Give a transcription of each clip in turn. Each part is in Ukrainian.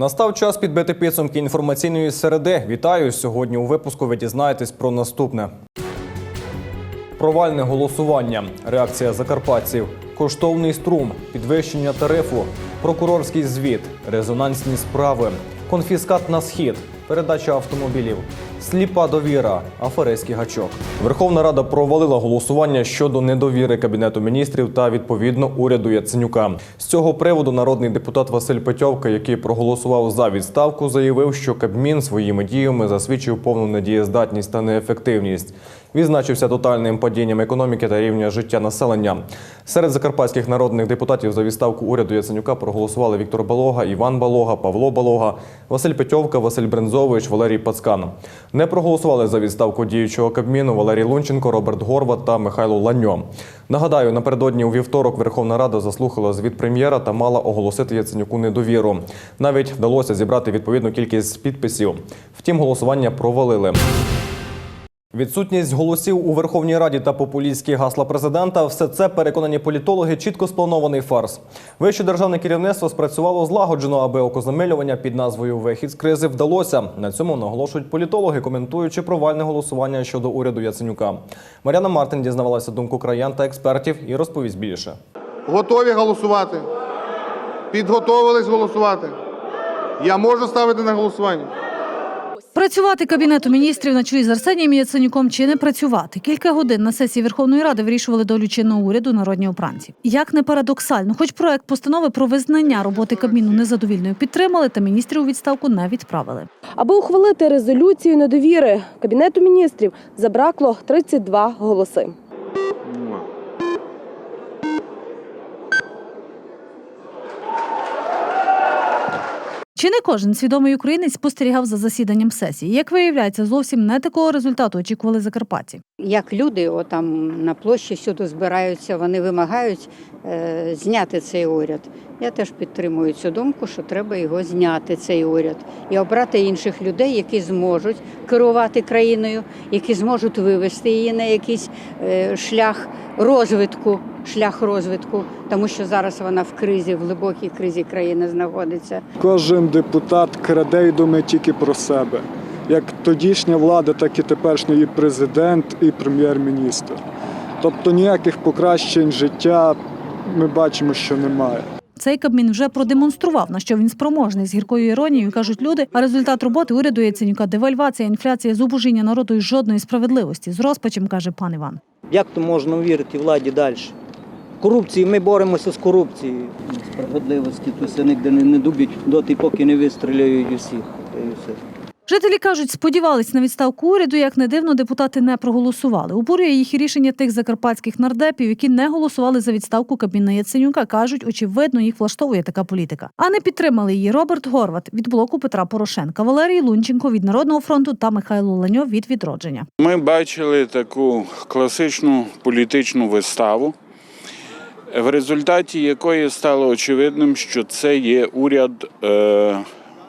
Настав час підбити підсумки інформаційної середи. Вітаю! Сьогодні у випуску ви дізнаєтесь про наступне. Провальне голосування, реакція закарпатців, коштовний струм, підвищення тарифу, прокурорський звіт, резонансні справи, конфіскат на схід, передача автомобілів, сліпа довіра, аферистський гачок. Верховна Рада провалила голосування щодо недовіри Кабінету міністрів та відповідно уряду Яценюка. З цього приводу народний депутат Василь Петьовка, який проголосував за відставку, заявив, що Кабмін своїми діями засвідчив повну недієздатність та неефективність. Відзначився тотальним падінням економіки та рівня життя населення. Серед закарпатських народних депутатів за відставку уряду Яценюка проголосували Віктор Балога, Іван Балога, Павло Балога, Василь Петьовка, Василь Брензович, Валерій Пацкан. Не проголосували за відставку діючого Кабміну Валерій Лунченко, Роберт Горват та Михайло Ланьо. Нагадаю, напередодні у вівторок Верховна Рада заслухала звіт прем'єра та мала оголосити Яценюку недовіру. Навіть вдалося зібрати відповідну кількість підписів. Втім, голосування провалили. Відсутність голосів у Верховній Раді та популістські гасла президента все це переконані політологи чітко спланований фарс. Вище державне керівництво спрацювало злагоджено, аби окозамилювання під назвою Вихід з кризи вдалося. На цьому наголошують політологи, коментуючи провальне голосування щодо уряду Яценюка. Мар'яна Мартин дізнавалася думку краян та експертів і розповість більше. Готові голосувати? Підготовились голосувати? Я можу ставити на голосування? Працювати кабінету міністрів на чолі з Арсенієм Яценюком чи не працювати. Кілька годин на сесії Верховної Ради вирішували долю чинного уряду народні обранці. Як не парадоксально, хоч проект постанови про визнання роботи Кабміну незадовільною підтримали, та міністрів у відставку не відправили. Аби ухвалити резолюцію недовіри Кабінету міністрів забракло 32 голоси. Чи не кожен свідомий українець спостерігав за засіданням сесії? Як виявляється, зовсім не такого результату очікували закарпатці. як люди отам на площі всюди збираються, вони вимагають е, зняти цей уряд. Я теж підтримую цю думку, що треба його зняти, цей уряд, і обрати інших людей, які зможуть керувати країною, які зможуть вивести її на якийсь е, шлях розвитку, шлях розвитку, тому що зараз вона в кризі, в глибокій кризі країна знаходиться. Кожен депутат краде і думає тільки про себе. Як тодішня влада, так і теперішня і президент, і прем'єр-міністр. Тобто ніяких покращень життя ми бачимо, що немає. Цей Кабмін вже продемонстрував, на що він спроможний з гіркою іронією, кажуть люди. А результат роботи уряду Яценюка – девальвація, інфляція, зубожіння народу і жодної справедливості. З розпачем каже пан Іван. Як то можна вірити владі далі? Корупції, ми боремося з корупцією. Справедливості то все ніде не, не дубять доти, поки не вистріляють усіх. Жителі кажуть, сподівались на відставку уряду. Як не дивно, депутати не проголосували. Обурює їх і рішення тих закарпатських нардепів, які не голосували за відставку Кабміна Яценюка. кажуть, очевидно, їх влаштовує така політика. А не підтримали її Роберт Горват від блоку Петра Порошенка, Валерій Лунченко від Народного фронту та Михайло Ланьо від відродження. Ми бачили таку класичну політичну виставу, в результаті якої стало очевидним, що це є уряд е,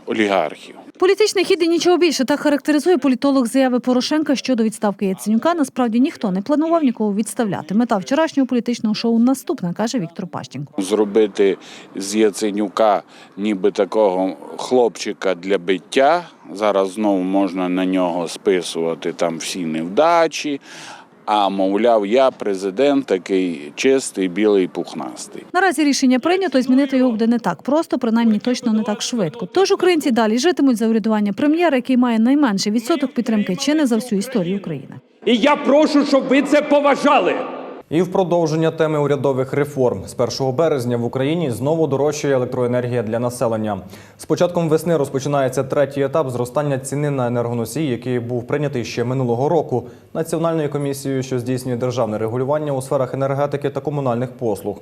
олігархів. Політичний хід і нічого більше так характеризує політолог заяви Порошенка щодо відставки Яценюка. Насправді ніхто не планував нікого відставляти. Мета вчорашнього політичного шоу наступна, каже Віктор Пащенко. Зробити з Яценюка ніби такого хлопчика для биття. Зараз знову можна на нього списувати там всі невдачі. А мовляв, я президент такий чистий, білий, пухнастий. Наразі рішення прийнято, і змінити його буде не так просто, принаймні точно не так швидко. Тож українці далі житимуть за урядування прем'єра, який має найменший відсоток підтримки чи не за всю історію України. І я прошу, щоб ви це поважали. І в продовження теми урядових реформ з 1 березня в Україні знову дорожчає електроенергія для населення. З початком весни розпочинається третій етап зростання ціни на енергоносії, який був прийнятий ще минулого року Національною комісією, що здійснює державне регулювання у сферах енергетики та комунальних послуг.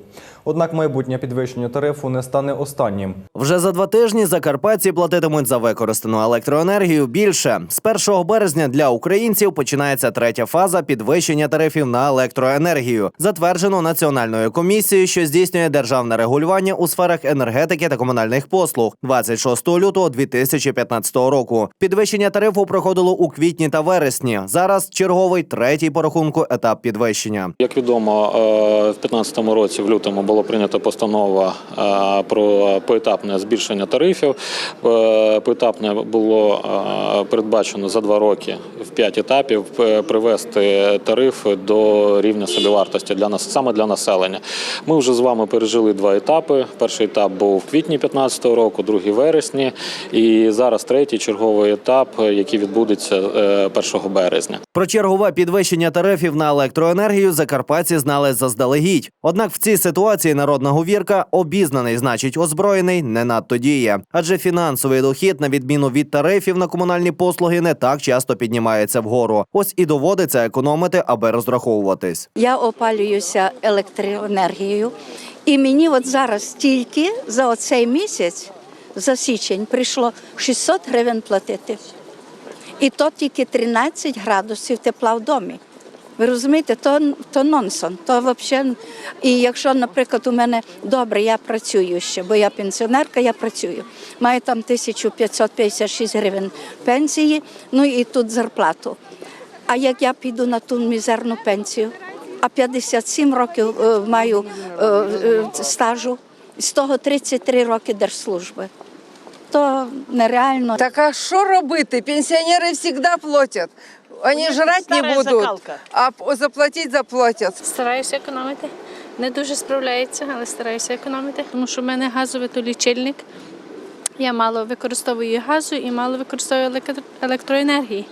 Однак майбутнє підвищення тарифу не стане останнім. Вже за два тижні закарпатці платитимуть за використану електроенергію більше. З 1 березня для українців починається третя фаза підвищення тарифів на електроенергію. Електроенергію, затверджену Національною комісією, що здійснює державне регулювання у сферах енергетики та комунальних послуг 26 лютого 2015 року. Підвищення тарифу проходило у квітні та вересні. Зараз черговий третій по рахунку етап підвищення. Як відомо, е, в 2015 році, в лютому, було прийнято постанова е, про поетапне збільшення тарифів. Е, Поетапне було передбачено за два роки в п'ять етапів привести тарифи до рівня собівартості для нас саме для населення. Ми вже з вами пережили два етапи. Перший етап був в квітні 2015 року, другий вересні, і зараз третій черговий етап, який відбудеться е, 1 березня. Про чергове підвищення тарифів на електроенергію закарпатці знали заздалегідь. Однак в цій ситуації народна говірка обізнаний, значить озброєний, не надто діє. Адже фінансовий дохід, на відміну від тарифів на комунальні послуги, не так часто піднімається вгору. Ось і доводиться економити, аби розраховуватись. Я опалююся електроенергією, і мені от зараз тільки за оцей місяць, за січень, прийшло 600 гривень платити. І то тільки 13 градусів тепла в домі. Ви розумієте, то, то нонсон. То взагалі, і якщо, наприклад, у мене добре, я працюю ще, бо я пенсіонерка, я працюю. Маю там 1556 гривень пенсії, ну і тут зарплату. А як я піду на ту мізерну пенсію, а 57 років е, маю е, е, стажу, з того 33 роки держслужби, то нереально. Так а що робити? Пенсіонери завжди платять. Вони жрати не будуть, а заплатити заплатять. Стараюся економити. Не дуже справляється, але стараюся економити, тому що в мене газовий то лічильник. Я мало використовую газу і мало використовую електро- електроенергії.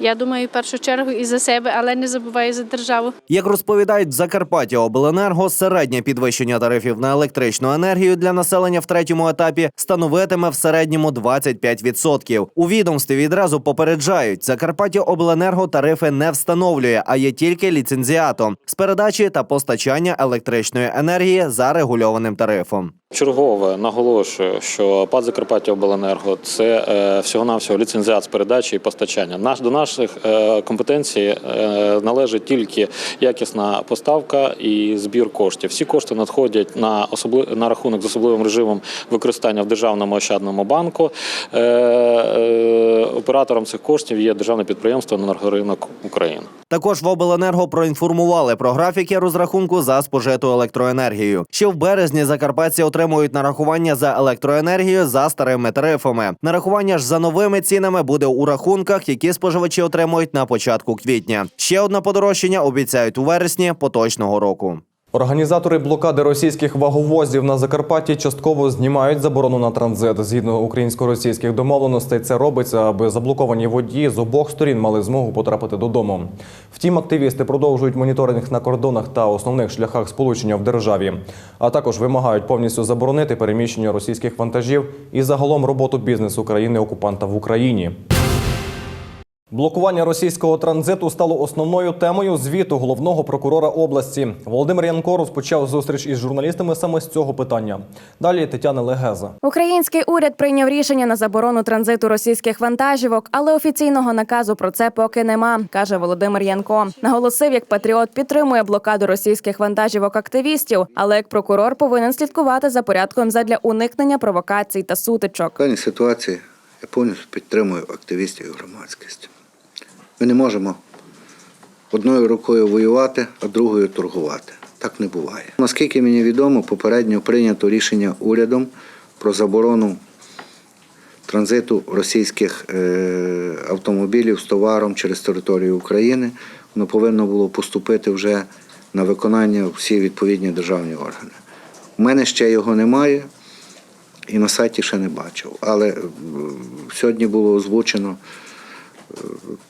Я думаю в першу чергу і за себе, але не забуваю за державу. Як розповідають в Закарпаття Обленерго, середнє підвищення тарифів на електричну енергію для населення в третьому етапі становитиме в середньому 25%. У відомстві відразу попереджають, Закарпаття Обленерго тарифи не встановлює, а є тільки ліцензіатом з передачі та постачання електричної енергії за регульованим тарифом. Чергове наголошую, що ПАД Закарпаття Обленерго це е, всього-навсього ліцензіат з передачі і постачання. Наш до наших е, компетенцій е, належить тільки якісна поставка і збір коштів. Всі кошти надходять на особли... на рахунок з особливим режимом використання в державному ощадному банку. Е, е, оператором цих коштів є державне підприємство «Енергоринок України. Також в обленерго проінформували про графіки розрахунку за спожиту електроенергію. Ще в березні закарпатці отримують нарахування за електроенергію за старими тарифами. Нарахування ж за новими цінами буде у рахунках, які споживачі отримують на початку квітня. Ще одне подорожчання обіцяють у вересні поточного року. Організатори блокади російських ваговозів на Закарпатті частково знімають заборону на транзит. Згідно українсько-російських домовленостей, це робиться, аби заблоковані водії з обох сторін мали змогу потрапити додому. Втім, активісти продовжують моніторинг на кордонах та основних шляхах сполучення в державі, а також вимагають повністю заборонити переміщення російських вантажів і загалом роботу бізнесу країни окупанта в Україні. Блокування російського транзиту стало основною темою звіту головного прокурора області. Володимир Янко розпочав зустріч із журналістами саме з цього питання. Далі Тетяна Легеза. Український уряд прийняв рішення на заборону транзиту російських вантажівок, але офіційного наказу про це поки нема, каже Володимир Янко. Наголосив, як патріот підтримує блокаду російських вантажівок активістів, але як прокурор повинен слідкувати за порядком задля уникнення провокацій та сутичок. В даній ситуації я повністю підтримую активістів і громадськість. Ми не можемо одною рукою воювати, а другою торгувати. Так не буває. Наскільки мені відомо, попередньо прийнято рішення урядом про заборону транзиту російських е, автомобілів з товаром через територію України. Воно повинно було поступити вже на виконання всі відповідні державні органи. У мене ще його немає і на сайті ще не бачив. Але е, сьогодні було озвучено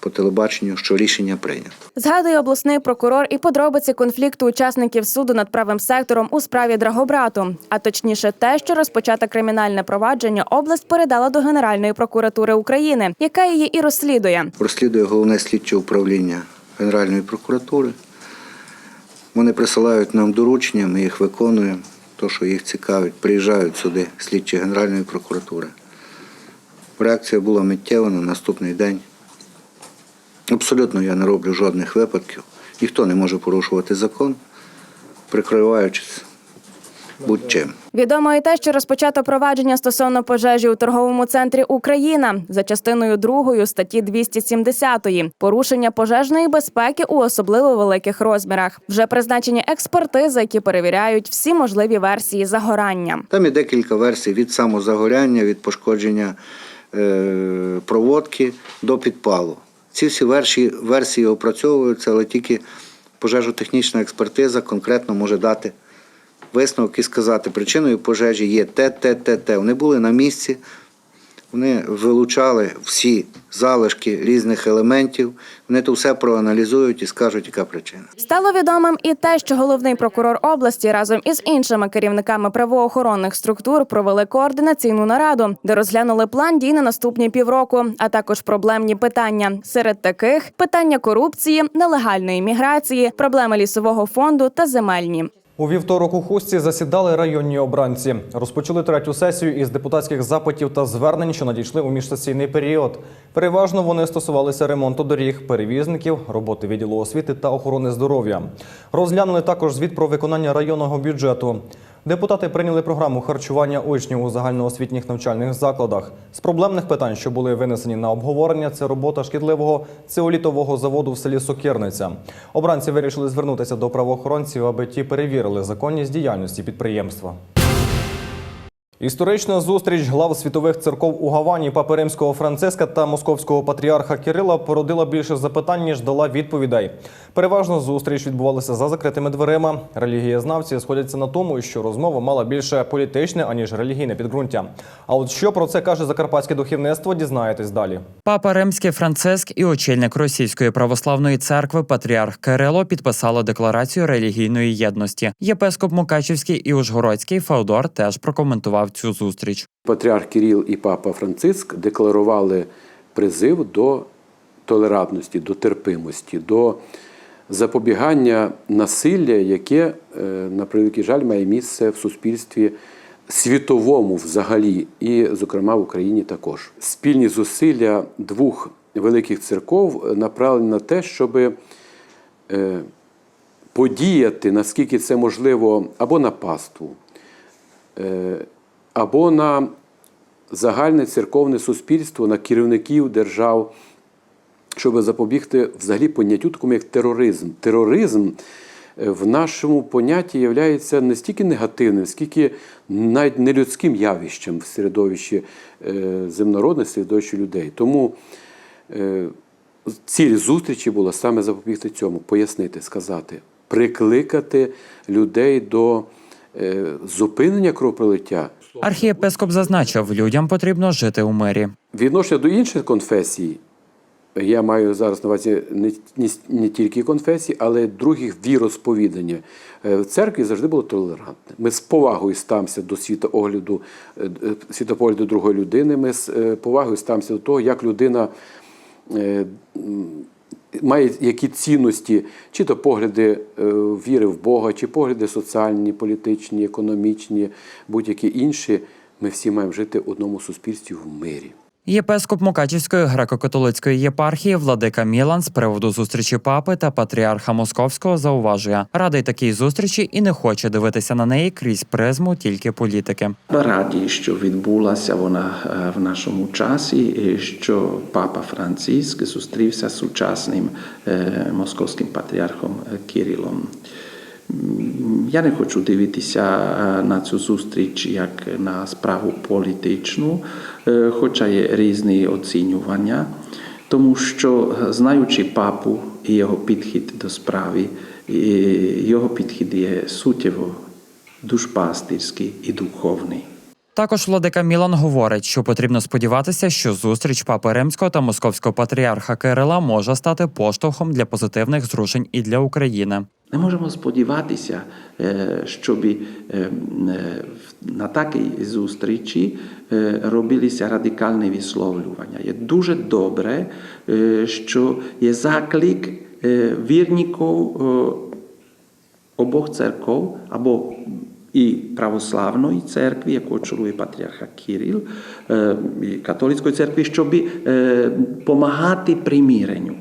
по телебаченню, що рішення прийнято. Згадує обласний прокурор і подробиці конфлікту учасників суду над правим сектором у справі Драгобрату. А точніше, те, що розпочате кримінальне провадження область передала до Генеральної прокуратури України, яка її і розслідує. Розслідує головне слідче управління Генеральної прокуратури. Вони присилають нам доручення, ми їх виконуємо. То, що їх цікавить, приїжджають сюди слідчі Генеральної прокуратури. Реакція була миттєва на наступний день. Абсолютно я не роблю жодних випадків. Ніхто не може порушувати закон. прикриваючись будь-чим. Відомо і те, що розпочато провадження стосовно пожежі у торговому центрі Україна за частиною 2 статті 270 порушення пожежної безпеки у особливо великих розмірах. Вже призначені експертизи, які перевіряють всі можливі версії загорання. Там є декілька версій від самозагоряння, від пошкодження е, проводки до підпалу. Ці всі версії, версії опрацьовуються, але тільки пожежотехнічна експертиза конкретно може дати висновок і сказати, причиною пожежі є те, те, те, те. Вони були на місці, вони вилучали всі залишки різних елементів, вони то все проаналізують і скажуть, яка причина. Стало відомим і те, що головний прокурор області разом із іншими керівниками правоохоронних структур провели координаційну нараду, де розглянули план дій на наступні півроку, а також проблемні питання. Серед таких питання корупції, нелегальної міграції, проблеми лісового фонду та земельні. У вівторок у Хустці засідали районні обранці. Розпочали третю сесію із депутатських запитів та звернень, що надійшли у міжсесійний період. Переважно вони стосувалися ремонту доріг, перевізників, роботи відділу освіти та охорони здоров'я. Розглянули також звіт про виконання районного бюджету. Депутати прийняли програму харчування учнів у загальноосвітніх навчальних закладах. З проблемних питань, що були винесені на обговорення, це робота шкідливого цеолітового заводу в селі Сокірниця. Обранці вирішили звернутися до правоохоронців, аби ті перевірили законність діяльності підприємства. Історична зустріч глав світових церков у Гавані Папи Римського Франциска та московського патріарха Кирила породила більше запитань, ніж дала відповідей. Переважно зустріч відбувалася за закритими дверима. Релігієзнавці сходяться на тому, що розмова мала більше політичне аніж релігійне підґрунтя. А от що про це каже закарпатське духовництво, дізнаєтесь далі. Папа Римський Франциск і очільник Російської православної церкви Патріарх Кирило підписали декларацію релігійної єдності. Єпископ Мукачівський і Ужгородський Феодор теж прокоментував цю зустріч. Патріарх Кирил і папа Франциск декларували призив до толерантності, до терпимості, до запобігання насилля, яке, е, на превеликий жаль, має місце в суспільстві світовому взагалі, і, зокрема, в Україні також. Спільні зусилля двох великих церков направлені на те, щоб е, подіяти, наскільки це можливо, або на паству, е, або на загальне церковне суспільство, на керівників держав, щоб запобігти взагалі поняттю такому, як тероризм. Тероризм е, в нашому понятті є не стільки негативним, скільки навіть нелюдським явищем в середовищі е, земнородних середовищі людей. Тому е, ціль зустрічі була саме запобігти цьому, пояснити, сказати, прикликати людей до зупинення кровопролиття. Архієпископ зазначив, людям потрібно жити у мирі. Відношення до інших конфесій, я маю зараз на увазі не, не, не тільки конфесій, але й других віросповідання. Е, В церкві завжди було толерантне. Ми з повагою ставимося до світоогляду, е, е, другої людини. Ми з повагою ставимося до того, як людина має які цінності, чи то погляди е, віри в Бога, чи погляди соціальні, політичні, економічні, будь-які інші. Ми всі маємо жити в одному суспільстві в мирі. Єпископ Мукачівської греко-католицької єпархії Владика Мілан з приводу зустрічі папи та патріарха Московського зауважує, радий такій зустрічі і не хоче дивитися на неї крізь призму тільки політики. Раді, що відбулася вона е, в нашому часі, і що папа Франциск зустрівся з сучасним е, московським патріархом е, Кирилом. Я не хочу дивитися на цю зустріч як на справу політичну, хоча є різні оцінювання, тому що е, знаючи папу і його підхід до справи, його підхід є суттєво душпастирський і духовний. Також владика Мілан говорить, що потрібно сподіватися, що зустріч папи римського та московського патріарха Кирила може стати поштовхом для позитивних зрушень і для України. Не можемо сподіватися, е, щоб е, е, на такій зустрічі робилися радикальні висловлювання. Є дуже добре, що є заклик вірників обох церков або і православної церкви, яку очолює патріарха Кирил, і католицької церкви, щоб допомагати примиренню.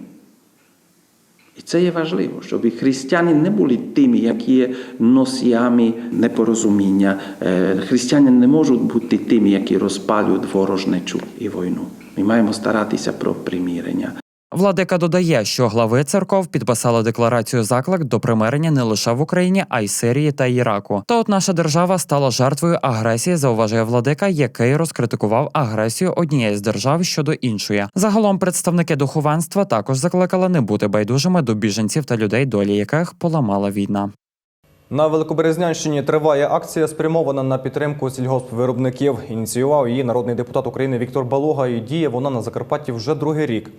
І це є важливо, щоб християни не були тими, які є носіями непорозуміння. Християни не можуть бути тими, які розпалюють ворожнечу і війну. Ми маємо старатися про примирення. Владика додає, що глави церков підписали декларацію заклик до примирення не лише в Україні, а й Сирії та Іраку. Та от наша держава стала жертвою агресії, зауважує владика, який розкритикував агресію однієї з держав щодо іншої. Загалом представники духовенства також закликали не бути байдужими до біженців та людей, долі яких поламала війна. На Великоберезнянщині триває акція, спрямована на підтримку сільгоспвиробників. Ініціював її народний депутат України Віктор Балога. І діє вона на Закарпатті вже другий рік.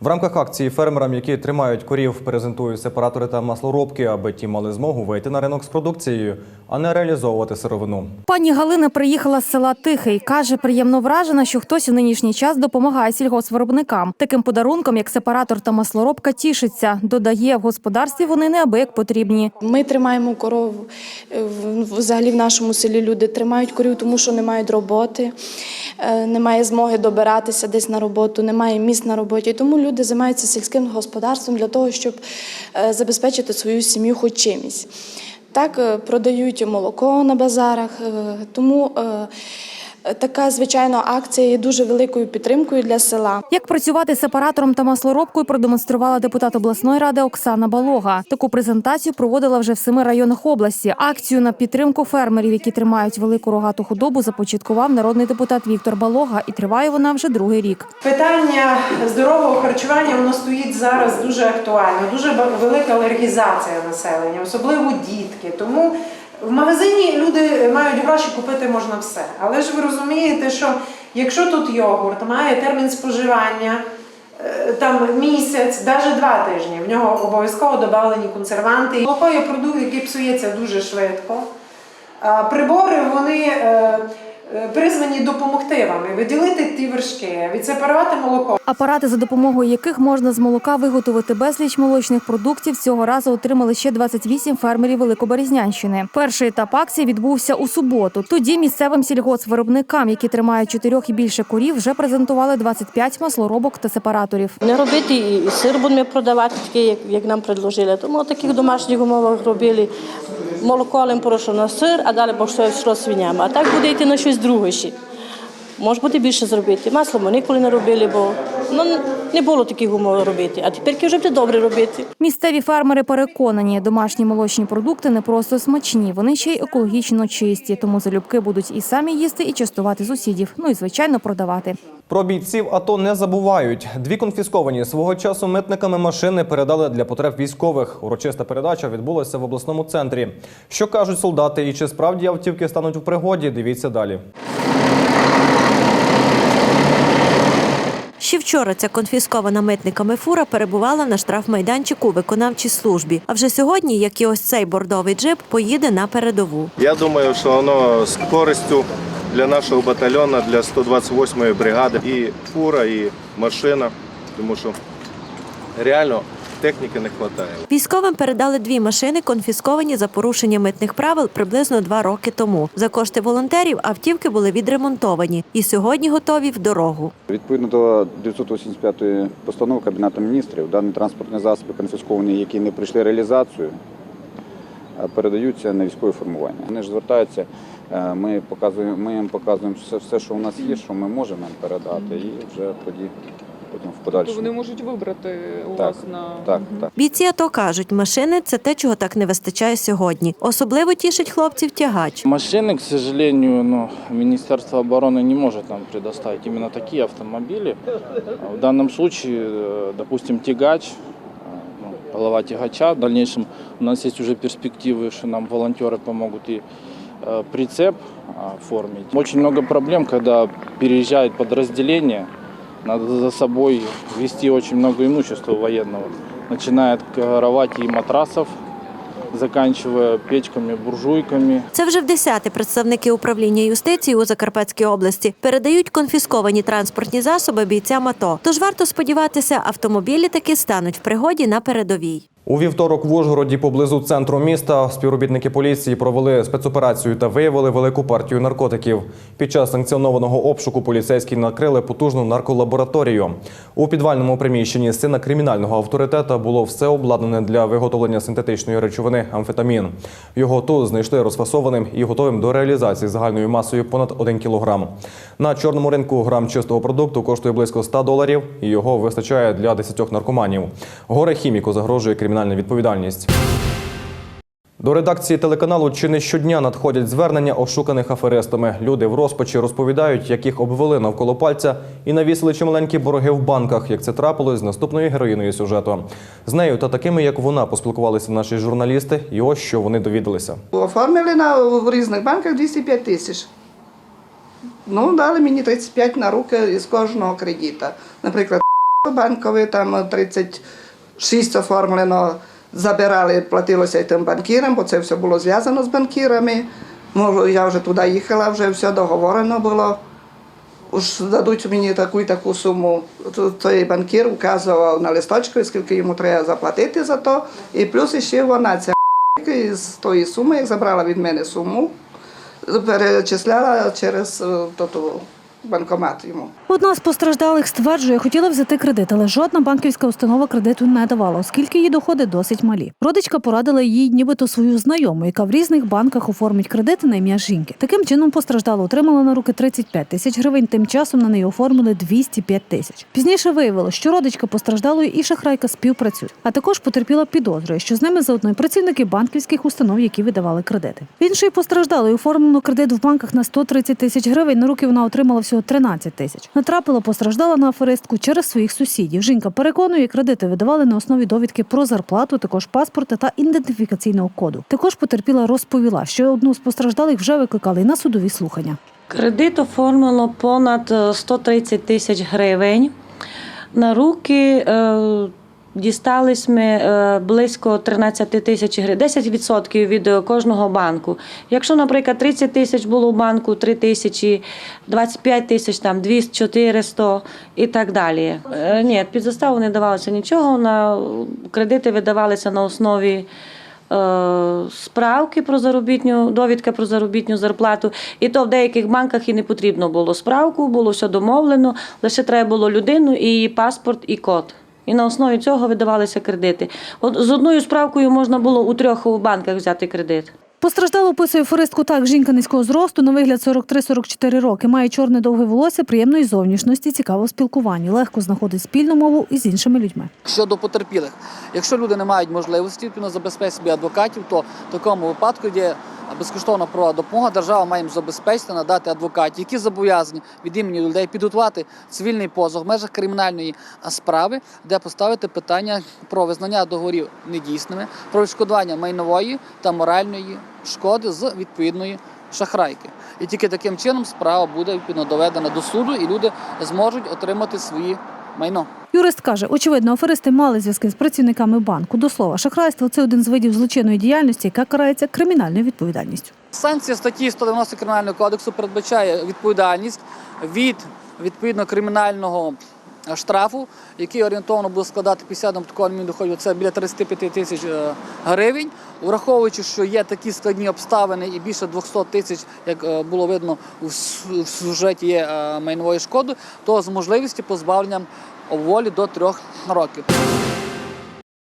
В рамках акції фермерам, які тримають корів, презентують сепаратори та маслоробки, аби ті мали змогу вийти на ринок з продукцією, а не реалізовувати сировину. Пані Галина приїхала з села Тихий. Каже, приємно вражена, що хтось у нинішній час допомагає сільгоспвиробникам. Таким подарунком, як сепаратор та маслоробка, тішиться. Додає, в господарстві вони неабияк потрібні. Ми тримаємо коров е, взагалі в нашому селі. Люди тримають корів, тому що не мають роботи, е, немає змоги добиратися десь на роботу, немає місць на роботі. Тому люди займаються сільським господарством для того, щоб е, забезпечити свою сім'ю хоч чимось. Так е, продають молоко на базарах, е, тому така звичайно акція є дуже великою підтримкою для села. Як працювати сепаратором та маслоробкою, продемонструвала депутат обласної ради Оксана Балога. Таку презентацію проводила вже в семи районах області. Акцію на підтримку фермерів, які тримають велику рогату худобу, започаткував народний депутат Віктор Балога, і триває вона вже другий рік. Питання здорового харчування воно стоїть зараз дуже актуально. Дуже велика алергізація населення, особливо дітки. Тому в магазині люди мають гроші купити можна все. Але ж ви розумієте, що якщо тут йогурт має термін споживання. е, Там місяць, навіть два тижні. В нього обов'язково додавлені консерванти. Молоко є продукт, який псується дуже швидко. Прибори вони е, призвані допомогти вам виділити ті вершки, відсепарувати молоко. Апарати, за допомогою яких можна з молока виготовити безліч молочних продуктів, цього разу отримали ще 28 фермерів Великоберезнянщини. Перший етап акції відбувся у суботу. Тоді місцевим сільгоспвиробникам, які тримають чотирьох і більше корів, вже презентували 25 маслоробок та сепараторів. Не робити і сир будемо продавати, такий, як, як нам предложили. Тому в таких домашніх умовах робили молоко, але порошок на сир, а далі пішло йшло свинями. А так буде йти на щось друге ще. Може бути більше зробити. Масло ми ніколи не робили, бо ну, не було таких умов робити. А тепер вже буде добре робити. Місцеві фермери переконані, домашні молочні продукти не просто смачні, вони ще й екологічно чисті. Тому залюбки будуть і самі їсти, і частувати сусідів. Ну і звичайно продавати. Про бійців АТО не забувають. Дві конфісковані свого часу митниками машини передали для потреб військових. Урочиста передача відбулася в обласному центрі. Що кажуть солдати і чи справді автівки стануть у пригоді? Дивіться далі. Вчора ця конфіскована митниками фура перебувала на штрафмайданчику у виконавчій службі. А вже сьогодні, як і ось цей бордовий джип, поїде на передову. Я думаю, що воно з користю для нашого батальйону, для 128-ї бригади. І фура, і машина, тому що реально техніки не вистачає. Військовим передали дві машини, конфісковані за порушення митних правил приблизно два роки тому. За кошти волонтерів автівки були відремонтовані і сьогодні готові в дорогу. Відповідно до 985 постанови Кабінету міністрів, дані транспортні засоби конфісковані, які не пройшли реалізацію, передаються на військове формування. Вони ж звертаються, е, ми показуємо, ми їм показуємо все, все, що у нас є, що ми можемо їм передати, і вже тоді потім в подальшому. Вони можуть вибрати у Так, вас на Так, так. Бійці АТО кажуть, машини це те, чого так не вистачає сьогодні. Особливо тішить хлопців тягач. Машины, к сожалению, ну, Министерство обороны не может нам предоставить именно такие автомобили. В данном случае, э, допустим, тягач, э, ну, голова тягача. В дальнейшем у нас есть уже перспективы, что нам волонтеры помогут и э, прицеп э, оформить. Очень много проблем, когда переезжает подразделение, надо за собой вести очень много имущества военного. Начиная от кровати и матрасов, заканчивая печками, буржуйками. Це вже в десяти представники управління юстиції у Закарпатській області передають конфісковані транспортні засоби бійцям АТО. Тож варто сподіватися, автомобілі таки стануть в пригоді на передовій. У вівторок в Ужгороді поблизу центру міста співробітники поліції провели спецоперацію та виявили велику партію наркотиків. Під час санкціонованого обшуку поліцейські накрили потужну нарколабораторію. У підвальному приміщенні сина кримінального авторитета було все обладнане для виготовлення синтетичної речовини амфетамін. Його тут знайшли розфасованим і готовим до реалізації загальною масою понад 1 кілограм. На чорному ринку грам чистого продукту коштує близько 100 доларів, і його вистачає для 10 наркоманів. Горе хіміку загрожує кримінальна відповідальність. До редакції телеканалу чи не щодня надходять звернення ошуканих аферистами. Люди в розпачі розповідають, як їх обвели навколо пальця і навісили чималенькі борги в банках, як це трапилось з наступною героїною сюжету. З нею та такими, як вона, поспілкувалися наші журналісти, і ось що вони довідалися. Оформили на, в різних банках 205 тисяч. Ну, дали мені 35 на руки з кожного кредита. Наприклад, банковий там 36 оформлено, забирали, платилося і тим банкірам, бо це все було зв'язано з банкірами. Я вже туди їхала, вже все договорено було. Уж дадуть мені таку і таку суму. Той банкір вказував на листочку, скільки йому треба заплатити за то. І плюс ще вона ця з тої суми, як забрала від мене суму, перечисляла через банкомат йому. Одна з постраждалих стверджує, хотіла взяти кредит, але жодна банківська установа кредиту не давала, оскільки її доходи досить малі. Родичка порадила їй, нібито свою знайому, яка в різних банках оформить кредити на ім'я жінки. Таким чином постраждала, отримала на руки 35 тисяч гривень. Тим часом на неї оформили 205 тисяч. Пізніше виявилось, що родичка постраждалої і шахрайка співпрацюють. А також потерпіла підозрює, що з ними заодно й працівники банківських установ, які видавали кредити. В іншої постраждалої оформлено кредит в банках на 130 тисяч гривень. На руки вона отримала всього 13 тисяч. Натрапила постраждала на аферистку через своїх сусідів. Жінка переконує, кредити видавали на основі довідки про зарплату, також паспорта та ідентифікаційного коду. Також потерпіла розповіла, що одну з постраждалих вже викликали на судові слухання. Кредит оформлено понад е, 130 тисяч гривень. На руки е, дістались ми е, близько 13 тисяч гривень, 10% від е, кожного банку. Якщо, наприклад, 30 тисяч було в банку, 3 тисячі, 25 тисяч, там 200, 400 і так далі. Е, Ні, під заставу не давалося нічого. На кредити видавалися на основі справки про заробітню, довідка про заробітну зарплату. І то в деяких банках і не потрібно було справку, було все домовлено, лише треба було людину і її паспорт і код. І на основі цього видавалися кредити. От з одною справкою можна було у трьох банках взяти кредит. Постраждала описує фористку так. Жінка низького зросту, на вигляд 43-44 роки. Має чорне довге волосся, приємної зовнішності, цікаво в спілкуванні. Легко знаходить спільну мову із іншими людьми. Щодо потерпілих, якщо люди не мають можливості забезпечити собі адвокатів, то в такому випадку є безкоштовна правова допомога. Держава має їм забезпечити, надати адвокатів, які зобов'язані від імені людей підготувати цивільний позов в межах кримінальної справи, де поставити питання про визнання договорів недійсними, про відшкодування майнової та моральної шкоди з відповідної шахрайки. І тільки таким чином справа буде відповідно доведена до суду, і люди зможуть отримати свої майно. Юрист каже, очевидно, аферисти мали зв'язки з працівниками банку. До слова, шахрайство це один з видів злочинної діяльності, яка карається кримінальною відповідальністю. Санкція статті 190 Кримінального кодексу передбачає відповідальність від відповідно кримінального штрафу, який орієнтовно буде складати 50 такого доходів, це біля 35 тисяч е, гривень. Враховуючи, що є такі складні обставини і більше 200 тисяч, як е, було видно в сюжеті є е, майнової шкоди, то з можливістю позбавлення волі до трьох років.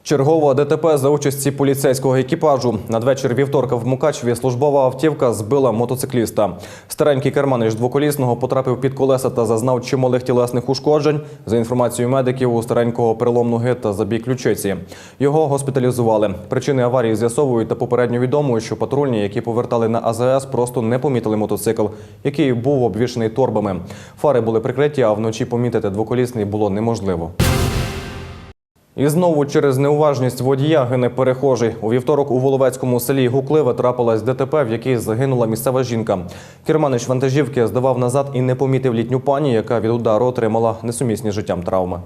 Чергова ДТП за участі поліцейського екіпажу. Надвечір вівторка в Мукачеві службова автівка збила мотоцикліста. Старенький керманич двоколісного потрапив під колеса та зазнав чималих тілесних ушкоджень. За інформацією медиків, у старенького перелом ноги та забій ключиці. Його госпіталізували. Причини аварії з'ясовують та попередньо відомо, що патрульні, які повертали на АЗС, просто не помітили мотоцикл, який був обвішаний торбами. Фари були прикриті, а вночі помітити двоколісний було неможливо. І знову через неуважність водія гине перехожий. У вівторок у Воловецькому селі Гукливе трапилась ДТП, в якій загинула місцева жінка. Керманич вантажівки здавав назад і не помітив літню пані, яка від удару отримала несумісні життям травми.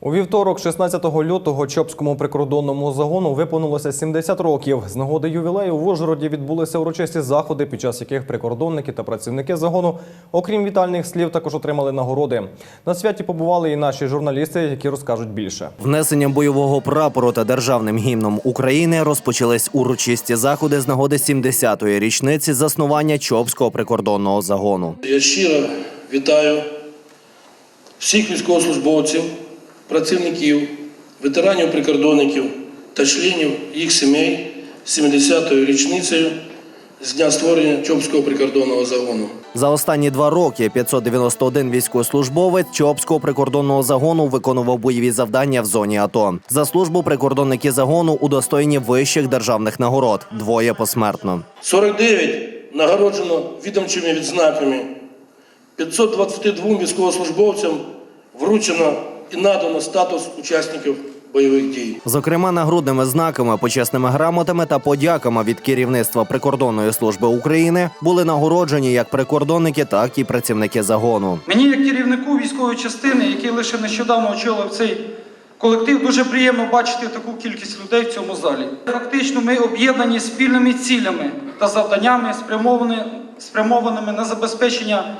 У вівторок, 16 лютого, Чопському прикордонному загону виповнилося 70 років. З нагоди ювілею в Ужгороді відбулися урочисті заходи, під час яких прикордонники та працівники загону, окрім вітальних слів, також отримали нагороди. На святі побували і наші журналісти, які розкажуть більше. Внесенням бойового прапору та державним гімном України розпочались урочисті заходи з нагоди 70-ї річниці заснування Чопського прикордонного загону. Я щиро вітаю всіх військовослужбовців, працівників, ветеранів прикордонників та членів їх сімей з 70-ю річницею з дня створення Чопського прикордонного загону. За останні два роки 591 військовослужбовець Чопського прикордонного загону виконував бойові завдання в зоні АТО. За службу прикордонники загону удостоєні вищих державних нагород. Двоє посмертно. 49 нагороджено відомчими відзнаками, 522 військовослужбовцям вручено і надано статус учасників бойових дій. Зокрема, нагрудними знаками, почесними грамотами та подяками від керівництва прикордонної служби України були нагороджені як прикордонники, так і працівники загону. Мені, як керівнику військової частини, який лише нещодавно очолив цей колектив, дуже приємно бачити таку кількість людей в цьому залі. Фактично, ми об'єднані спільними цілями та завданнями, спрямованими на забезпечення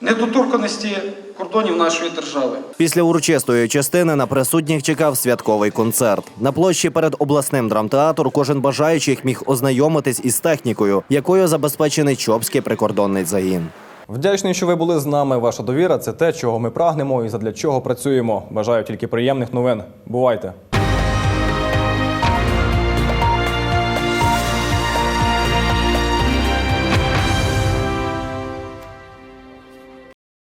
недоторканості кордонів нашої держави. Після урочистої частини на присутніх чекав святковий концерт. На площі перед обласним драмтеатром кожен бажаючий міг ознайомитись із технікою, якою забезпечений Чопський прикордонний загін. Вдячний, що ви були з нами. Ваша довіра це те, чого ми прагнемо і задля чого працюємо. Бажаю тільки приємних новин. Бувайте!